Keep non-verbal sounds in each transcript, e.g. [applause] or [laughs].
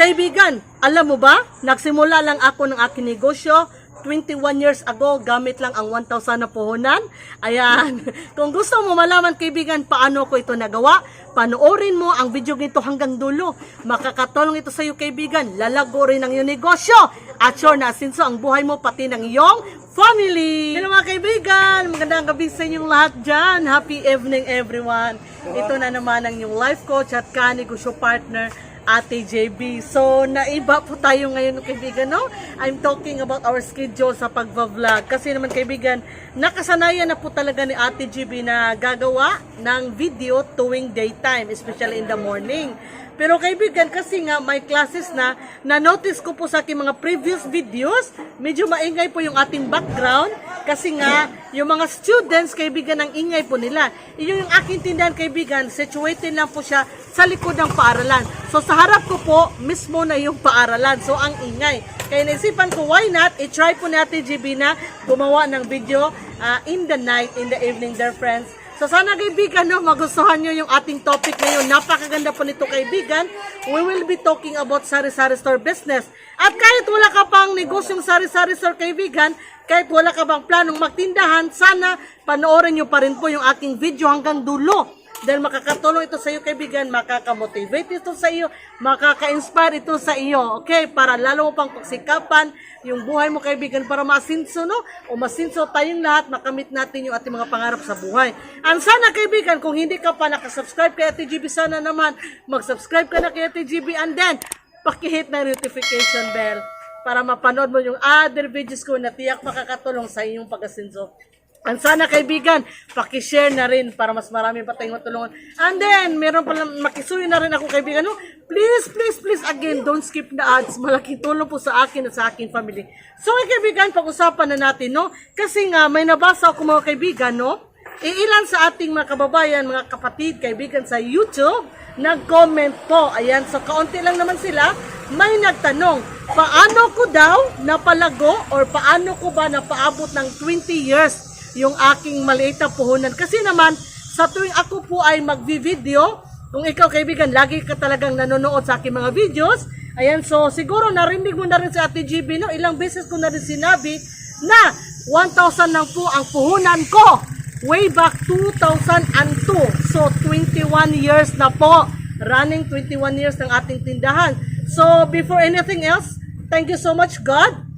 Kaibigan, alam mo ba, nagsimula lang ako ng aking negosyo 21 years ago, gamit lang ang 1,000 na puhunan. Ayan. [laughs] Kung gusto mo malaman, kaibigan, paano ko ito nagawa, panoorin mo ang video nito hanggang dulo. Makakatulong ito sa iyo, kaibigan. Lalago rin ang iyong negosyo. At sure na asinso ang buhay mo, pati ng iyong family. Hello mga kaibigan, magandang gabi sa inyong lahat dyan. Happy evening everyone. Ito na naman ang inyong life coach at kanegosyo partner, Ate JB. So, naiba po tayo ngayon, kaibigan, no? I'm talking about our schedule sa pagva-vlog. Kasi naman, kaibigan, nakasanayan na po talaga ni Ate JB na gagawa ng video tuwing daytime, especially in the morning. Pero kaibigan, kasi nga may classes na, na-notice ko po sa aking mga previous videos, medyo maingay po yung ating background, kasi nga, yung mga students, kaibigan, ang ingay po nila. Iyon yung aking tindahan, kaibigan, situated lang po siya sa likod ng paaralan. So, sa harap ko po, mismo na yung paaralan. So, ang ingay. Kaya naisipan ko, why not? I-try po natin, GB, na gumawa ng video ah, in the night, in the evening, dear friends. So sana kaibigan, no, magustuhan nyo yung ating topic ngayon. Napakaganda po nito kaibigan. We will be talking about sari-sari store business. At kahit wala ka pang negosyong sari-sari store kaibigan, kahit wala ka bang planong magtindahan, sana panoorin nyo pa rin po yung aking video hanggang dulo. Dahil makakatulong ito sa iyo kaibigan, makakamotivate ito sa iyo, makaka-inspire ito sa iyo. Okay, para lalo mo pang pagsikapan yung buhay mo kaibigan para masinso no o masinso tayong lahat makamit natin yung ating mga pangarap sa buhay. Ang sana kaibigan kung hindi ka pa nakasubscribe kay Ate GB sana naman mag-subscribe ka na kay Ate GB and then paki-hit na notification bell para mapanood mo yung other videos ko na tiyak makakatulong sa inyong pag-asinso. Ang sana kaibigan, paki-share na rin para mas marami pa tayong matulungan. And then, meron pala, makisuyo na rin ako kaibigan. No? Please, please, please, again, don't skip the ads. Malaking tulong po sa akin at sa aking family. So, kaibigan, pag-usapan na natin, no? Kasi nga, may nabasa ako mga kaibigan, no? Iilan sa ating mga kababayan, mga kapatid, kaibigan sa YouTube, nag-comment po. Ayan, so kaunti lang naman sila. May nagtanong, paano ko daw napalago or paano ko ba napaabot ng 20 years yung aking maliit na puhunan? Kasi naman, sa tuwing ako po ay magvi-video, kung ikaw kaibigan, lagi ka talagang nanonood sa aking mga videos, ayan, so siguro narinig mo na rin sa Ate GB, no? Ilang beses ko na rin sinabi na 1,000 lang po ang puhunan ko way back 2002. So, 21 years na po. Running 21 years ng ating tindahan. So, before anything else, thank you so much, God.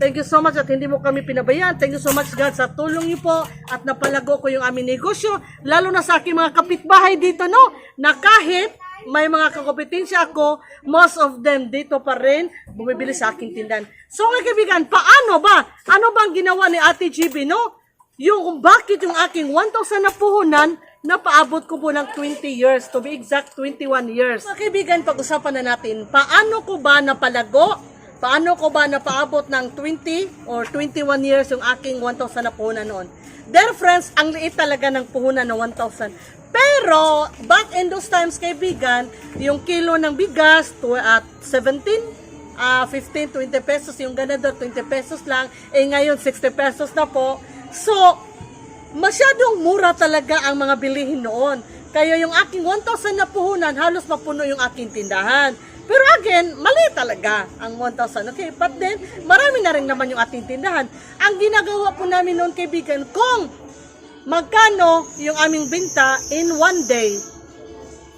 Thank you so much at hindi mo kami pinabayaan. Thank you so much, God, sa tulong niyo po at napalago ko yung aming negosyo. Lalo na sa aking mga kapitbahay dito, no? Na kahit may mga kakompetensya ako, most of them dito pa rin bumibili sa aking tindahan. So, mga kaibigan, paano ba? Ano bang ginawa ni Ate GB, no? Yung kung bakit yung aking 1,000 na puhunan, napaabot ko po ng 20 years. To be exact, 21 years. Mga kaibigan, pag-usapan na natin, paano ko ba napalago? Paano ko ba napaabot ng 20 or 21 years yung aking 1,000 na puhunan noon? Dear friends, ang liit talaga ng puhunan ng 1,000. Pero, back in those times, kaibigan, yung kilo ng bigas to, at 17, ah 15, 20 pesos, yung ganador, 20 pesos lang. Eh ngayon, 60 pesos na po. So, masyadong mura talaga ang mga bilihin noon. Kaya yung aking 1,000 na puhunan, halos mapuno yung aking tindahan. Pero again, mali talaga ang 1,000. Okay, but then, marami na rin naman yung ating tindahan. Ang ginagawa po namin noon, kaibigan, kung magkano yung aming binta in one day,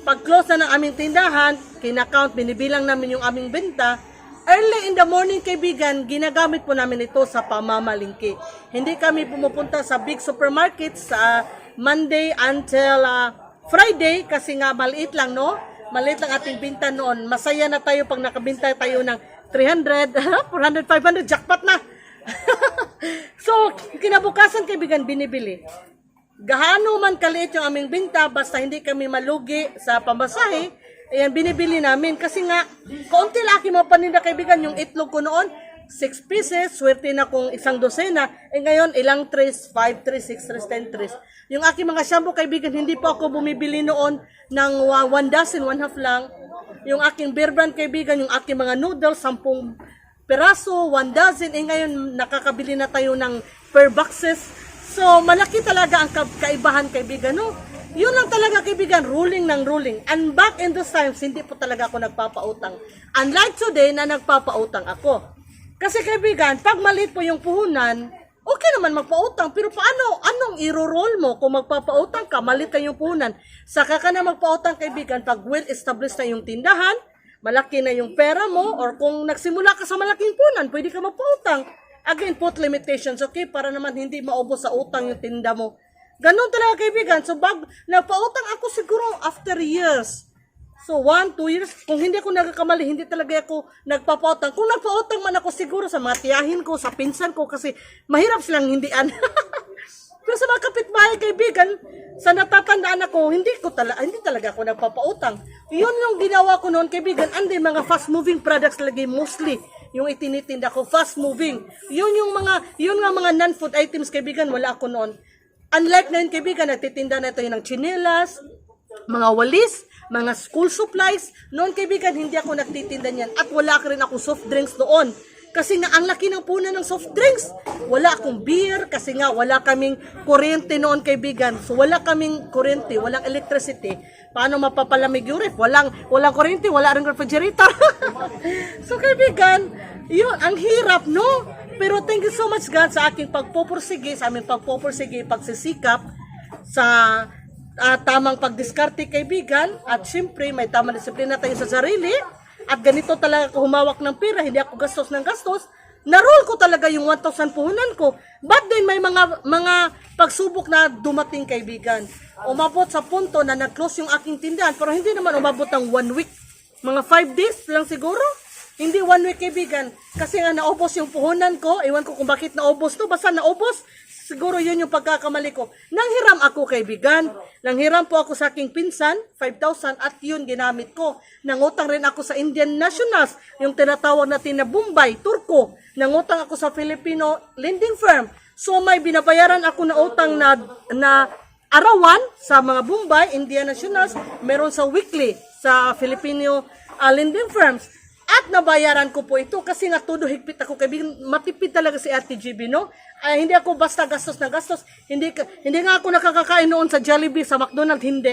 pag close na ng aming tindahan, kinakount, binibilang namin yung aming benta, early in the morning, kaibigan, ginagamit po namin ito sa pamamalingki. Hindi kami pumupunta sa big supermarket sa Monday until ah, Friday kasi nga maliit lang, no? Maliit lang ating binta noon. Masaya na tayo pag nakabinta tayo ng 300, 400, 500, jackpot na! [laughs] so, kinabukasan, kaibigan, binibili. Gaano man kaliit yung aming binta, basta hindi kami malugi sa pamasahe, ayan, binibili namin. Kasi nga, kaunti laki mga paninda kaibigan, yung itlog ko noon, 6 pieces, swerte na kung isang dosena. Eh ngayon, ilang trays, 5 trays, 6 trays, 10 trays. Yung aking mga shampoo kaibigan, hindi po ako bumibili noon ng 1 dozen, 1 half lang. Yung aking beer brand kaibigan, yung aking mga noodles, 10 peraso, 1 dozen. Eh ngayon, nakakabili na tayo ng per boxes. So, malaki talaga ang ka- kaibahan, kaibigan, no? Yun lang talaga kaibigan, ruling ng ruling. And back in those times, hindi po talaga ako nagpapautang. Unlike today na nagpapautang ako. Kasi kaibigan, pag maliit po yung puhunan, okay naman magpautang. Pero paano, anong iro-roll mo kung magpapautang ka, maliit kayong puhunan? Saka ka na magpautang kaibigan pag well-established na yung tindahan, malaki na yung pera mo, or kung nagsimula ka sa malaking puhunan, pwede ka magpautang. Again, put limitations, okay? Para naman hindi maubos sa utang yung tinda mo. Ganon talaga kaibigan. So, bag, nagpautang ako siguro after years. So, one, two years. Kung hindi ako nagkakamali, hindi talaga ako nagpapautang. Kung nagpautang man ako siguro sa mga tiyahin ko, sa pinsan ko, kasi mahirap silang hindian. Pero [laughs] sa mga kapitbahay kaibigan, sa natatandaan ako, hindi ko talaga, hindi talaga ako nagpapautang. Yun yung ginawa ko noon kaibigan. Andi mga fast moving products lagi mostly yung itinitinda ko fast moving. Yun yung mga yun nga mga non-food items kaibigan, wala ako noon. Unlike ngayon kaibigan, nagtitinda na tayo ng chinelas, mga walis, mga school supplies. Noon kaibigan, hindi ako nagtitinda niyan. At wala ka rin ako soft drinks noon. Kasi nga, ang laki ng punan ng soft drinks. Wala akong beer kasi nga wala kaming kuryente noon kaibigan. So wala kaming kuryente, walang electricity. Paano mapapalamig yung ref? Walang, walang kuryente, wala rin refrigerator. [laughs] so kaibigan, yun, ang hirap, no? Pero thank you so much God sa aking pagpupursige, sa aming pagpupursige, pagsisikap sa ah, tamang pagdiskarte kaibigan at syempre may tamang disiplina tayo sa sarili at ganito talaga ako humawak ng pera, hindi ako gastos ng gastos, na-roll ko talaga yung 1,000 puhunan ko. But then may mga mga pagsubok na dumating kaibigan. Umabot sa punto na nag-close yung aking tindahan pero hindi naman umabot ng one week. Mga 5 days lang siguro. Hindi one week kaibigan. Kasi nga naubos yung puhunan ko. Ewan ko kung bakit naubos to. Basta naubos. Siguro yun yung pagkakamali ko. Nanghiram ako kaibigan. Nanghiram po ako sa aking pinsan, 5,000 at yun ginamit ko. Nangutang rin ako sa Indian Nationals, yung tinatawag natin na Bombay, Turko. Nangutang ako sa Filipino lending firm. So may binabayaran ako na utang na, na arawan sa mga Bombay, Indian Nationals, meron sa weekly sa Filipino uh, lending firms. At nabayaran ko po ito kasi nga todo higpit ako kaibigan. Matipid talaga si Ate GB, no? Ay, hindi ako basta gastos na gastos. Hindi, hindi nga ako nakakakain noon sa Jollibee, sa McDonald's, hindi.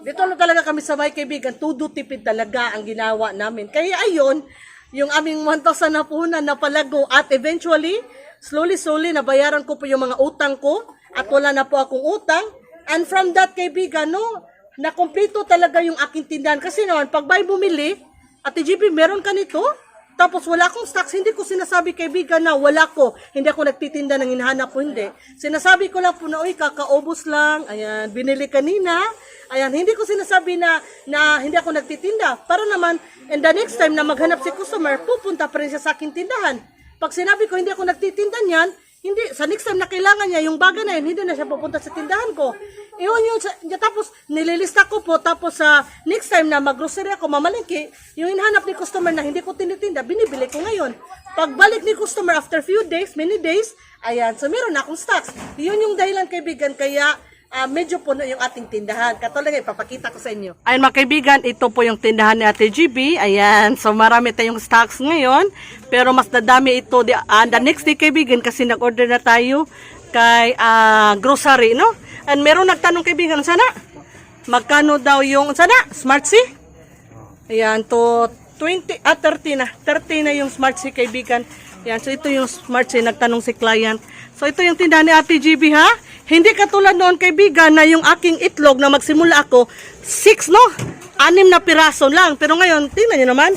Dito na talaga kami sa may kaibigan, todo tipid talaga ang ginawa namin. Kaya ayun, yung aming 1,000 na puhunan na palago at eventually, slowly slowly nabayaran ko po yung mga utang ko at wala na po akong utang. And from that kaibigan, no, nakumpleto talaga yung aking tindahan. Kasi naman, pag may bumili, Ate GP, meron ka nito? Tapos wala akong stocks, hindi ko sinasabi kaibigan na wala ko. Hindi ako nagtitinda ng hinahanap ko, hindi. Sinasabi ko lang po na, uy, kakaubos lang. Ayan, binili kanina. Ayan, hindi ko sinasabi na, na hindi ako nagtitinda. Para naman, and the next time na maghanap si customer, pupunta pa rin siya sa aking tindahan. Pag sinabi ko hindi ako nagtitinda niyan, hindi, sa next time na kailangan niya, yung bagay na yun, hindi na siya pupunta sa tindahan ko. Iyon yun, sa, tapos nililista ko po, tapos sa next time na maggrocery ako, mamalingki, yung inhanap ni customer na hindi ko tinitinda, binibili ko ngayon. Pagbalik ni customer after few days, many days, ayan, so meron na akong stocks. Yun yung dahilan kaibigan, kaya ah, medyo puno yung ating tindahan. Katulad nga, ipapakita ko sa inyo. Ayun mga kaibigan, ito po yung tindahan ni Ate GB. Ayan, so marami tayong stocks ngayon. Pero mas dadami ito the, ah, the next day kaibigan kasi nag-order na tayo kay ah, grocery, no? And meron nagtanong kaibigan, sana? Magkano daw yung, sana? Smart C? Ayan, to 20, ah 30 na. 30 na yung Smart C kaibigan. Ayan, so ito yung Smart C, nagtanong si client. So ito yung tindahan ni Ate GB ha. Hindi katulad noon kaibigan na yung aking itlog na magsimula ako, 6 no? Anim na piraso lang. Pero ngayon, tingnan nyo naman,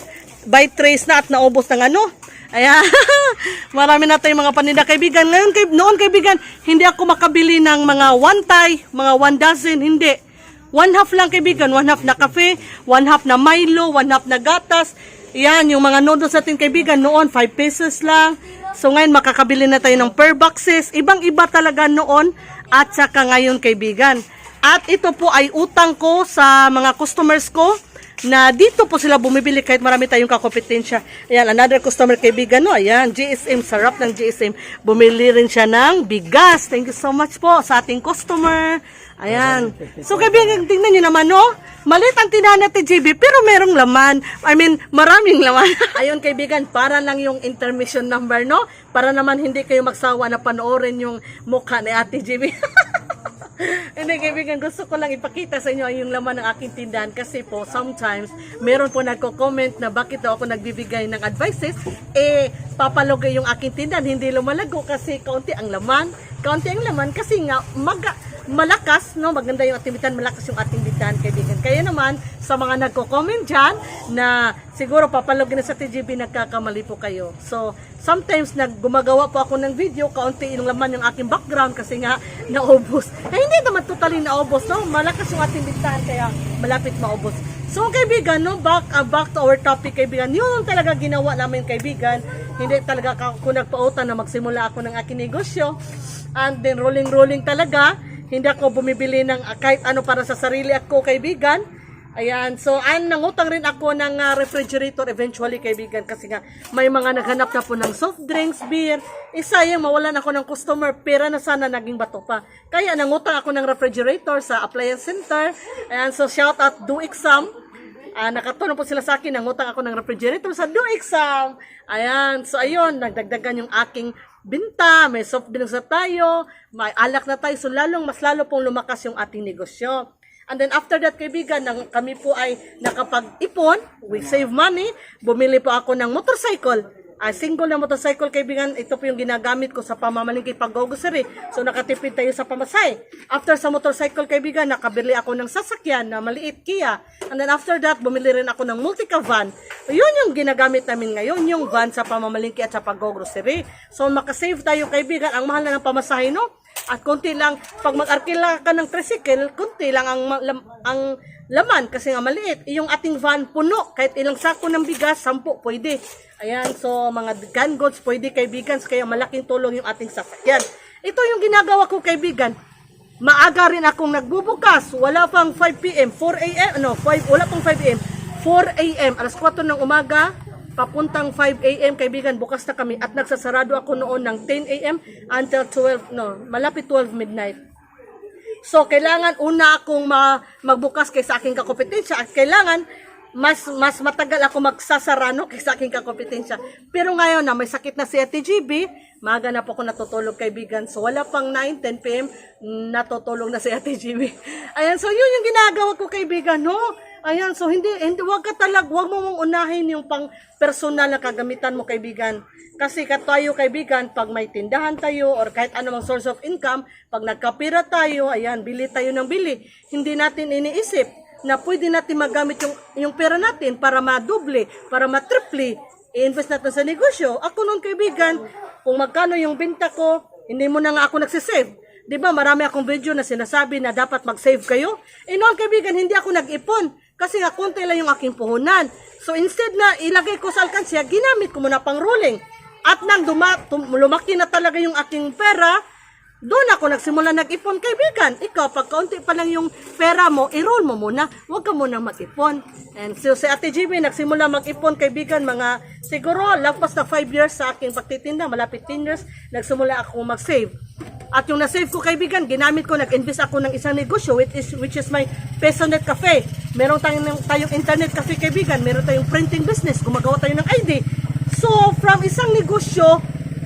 by trace na at naubos ng ano. Ayan, [laughs] marami na tayong mga paninda kaibigan. Ngayon, kay, noon kaibigan, hindi ako makabili ng mga one tie, mga one dozen, hindi. One half lang kaibigan, one half na kape, one half na Milo, one half na gatas. Yan, yung mga noodles natin kaibigan, noon 5 pesos lang. So ngayon makakabili na tayo ng per boxes. Ibang-iba talaga noon at saka ngayon kaibigan. At ito po ay utang ko sa mga customers ko na dito po sila bumibili kahit marami tayong kakompetensya. Ayan, another customer kaibigan, no? Ayan, GSM, sarap ng GSM. Bumili rin siya ng bigas. Thank you so much po sa ating customer. Ayan. So kaibigan, tingnan nyo naman, no? Malit ang tindahan natin, JB, pero merong laman. I mean, maraming laman. [laughs] Ayun, kaibigan, para lang yung intermission number, no? Para naman hindi kayo magsawa na panoorin yung mukha ni Ate JB. [laughs] Hindi, kaibigan, gusto ko lang ipakita sa inyo yung laman ng aking tindahan kasi po, sometimes, meron po nagko-comment na bakit daw ako nagbibigay ng advices, eh, papalogay yung aking tindahan, hindi lumalago kasi kaunti ang laman. Kaunti ang laman kasi nga, maga, malakas, no? Maganda yung aktibitan, malakas yung ating tindahan, kaibigan. Kaya naman, sa mga nagko-comment dyan, na siguro papalogay na sa TGB, nagkakamali po kayo. So, sometimes, nag gumagawa po ako ng video, kaunti yung laman yung aking background kasi nga, naubos. Eh, hindi naman totally naubos, no? Malakas yung ating tindahan, kaya malapit maubos. So, kaibigan, no? Back, uh, back to our topic, kaibigan. Yun talaga ginawa namin, kaibigan. Hindi talaga ako nagpautan na magsimula ako ng aking negosyo. And then, rolling-rolling talaga. Hindi ako bumibili ng uh, kahit ano para sa sarili ako, kaibigan. Ayan, so an nangutang rin ako ng uh, refrigerator eventually kaibigan kasi nga may mga naghanap na po ng soft drinks, beer. Isa yung mawalan ako ng customer, pera na sana naging bato pa. Kaya nangutang ako ng refrigerator sa appliance center. Ayan, so shout out Do Exam. Ah, nakatulong po sila sa akin, nangutang ako ng refrigerator sa Do Exam. Ayan, so ayun, nagdagdagan yung aking binta, may soft drinks na tayo, may alak na tayo, so lalong mas lalo pong lumakas yung ating negosyo. And then after that, kaibigan, nang kami po ay nakapag-ipon, we save money, bumili po ako ng motorcycle. Ah, single na motorcycle, kaibigan, ito po yung ginagamit ko sa pamamalingki pag-grocery. So, nakatipid tayo sa pamasay. After sa motorcycle, kaibigan, nakabili ako ng sasakyan na maliit Kia. And then after that, bumili rin ako ng multica van. Yun yung ginagamit namin ngayon, yung van sa pamamalingki at sa pag-grocery. So, makasave tayo, kaibigan. Ang mahal na ng pamasahe, no? At konti lang, pag mag-arkila ka ng tricycle, konti lang ang, lam- ang laman kasi nga maliit. Yung ating van puno, kahit ilang sako ng bigas, sampu pwede. Ayan, so mga gun goods pwede kaibigan, kaya malaking tulong yung ating sasakyan. Ito yung ginagawa ko kaibigan. Maaga rin akong nagbubukas. Wala pang 5 p.m., 4 a.m., no, 5, wala pang 5 a.m., 4 a.m., alas 4 ng umaga, papuntang 5 a.m. kaibigan, bukas na kami at nagsasarado ako noon ng 10 a.m. until 12, no, malapit 12 midnight. So, kailangan una akong ma- magbukas kaysa aking kakompetensya at kailangan mas mas matagal ako magsasara no kaysa aking kakompetensya. Pero ngayon na may sakit na si Ate GB, maaga na po ako natutulog kaibigan. So wala pang 9, 10 p.m. natutulog na si Ate GB. [laughs] Ayan, so yun yung ginagawa ko kaibigan, no? Ayan, so hindi, hindi wag ka talag, wag mo mong unahin yung pang personal na kagamitan mo kaibigan. Kasi ka tayo kaibigan, pag may tindahan tayo or kahit anumang source of income, pag nagkapira tayo, ayan, bili tayo ng bili. Hindi natin iniisip na pwede natin magamit yung, yung pera natin para madoble, para matriple, i-invest natin sa negosyo. Ako noon kaibigan, kung magkano yung binta ko, hindi mo na nga ako nagsisave. Di ba marami akong video na sinasabi na dapat mag-save kayo? Eh noon kaibigan, hindi ako nag-ipon. Kasi nga konti lang yung aking puhunan. So instead na ilagay ko sa alkansya, ginamit ko muna pang rolling. At nang duma, lumaki na talaga yung aking pera, doon ako nagsimula nag-ipon kaibigan. Ikaw, pag kaunti pa lang yung pera mo, i-roll mo muna. Huwag ka muna mag-ipon. And so, si Ate GB, nagsimula mag-ipon kaibigan, mga siguro, lagpas na 5 years sa aking pagtitinda, malapit 10 years, nagsimula ako mag-save. At yung na-save ko kaibigan, ginamit ko, nag-invest ako ng isang negosyo, which is, which is my Pesonet Cafe. Meron tayong, tayong internet cafe kaibigan, meron tayong printing business, gumagawa tayo ng ID. So, from isang negosyo,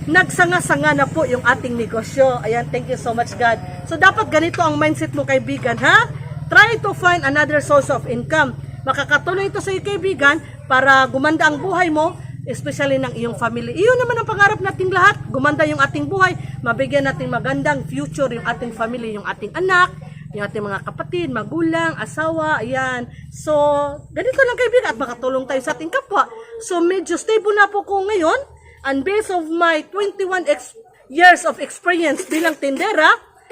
nagsanga-sanga na po yung ating negosyo. Ayan, thank you so much God. So dapat ganito ang mindset mo kaibigan, ha? Try to find another source of income. Makakatulong ito sa iyo kaibigan para gumanda ang buhay mo, especially ng iyong family. Iyon naman ang pangarap nating lahat, gumanda yung ating buhay, mabigyan natin magandang future yung ating family, yung ating anak, yung ating mga kapatid, magulang, asawa, ayan. So, ganito lang kaibigan at makatulong tayo sa ating kapwa. So, medyo stable na po ko ngayon And based of my 21 ex- years of experience bilang tindera,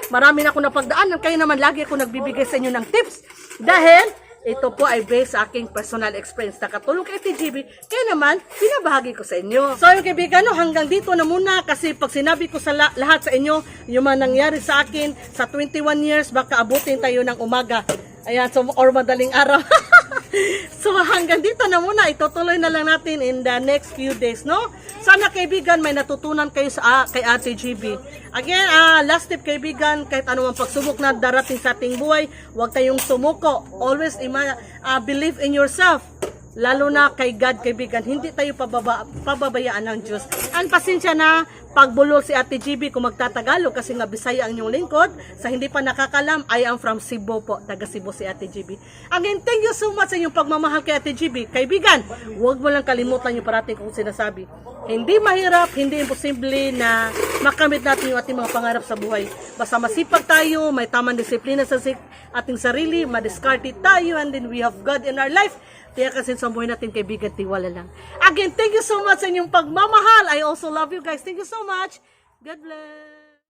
marami na ako napagdaanan. Kaya naman lagi ako nagbibigay sa inyo ng tips. Dahil ito po ay based sa aking personal experience na katulong kay TGB. Kaya naman, pinabahagi ko sa inyo. So yung kaibigan, hanggang dito na muna kasi pag sinabi ko sa la- lahat sa inyo, yung mga nangyari sa akin sa 21 years, baka abutin tayo ng umaga. Ayan, so, or madaling araw. [laughs] so hanggang dito na muna, itutuloy na lang natin in the next few days, no? Sana kaibigan, may natutunan kayo sa ah, kay Ate GB. Again, ah, last tip kaibigan, kahit anumang pagsubok na darating sa ating buhay, huwag tayong sumuko. Always ima, ah, believe in yourself. Lalo na kay God, kaibigan, hindi tayo pababa, pababayaan ng Diyos. And pasensya na, pagbulol si Ate GB kung magtatagalog kasi nga Bisaya ang inyong lingkod. Sa hindi pa nakakalam, I am from Cebu po, taga Cebu si Ate GB. Again, thank you so much sa inyong pagmamahal kay Ate GB. Kaibigan, huwag mo lang kalimutan yung parating kong sinasabi. Hindi mahirap, hindi imposible na makamit natin yung ating mga pangarap sa buhay. Basta masipag tayo, may tamang disiplina sa ating sarili, madiskarte tayo, and then we have God in our life. Kaya kasi sa buhay natin kaibigan, tiwala lang. Again, thank you so much sa inyong pagmamahal. I also love you guys. Thank you so much. God bless.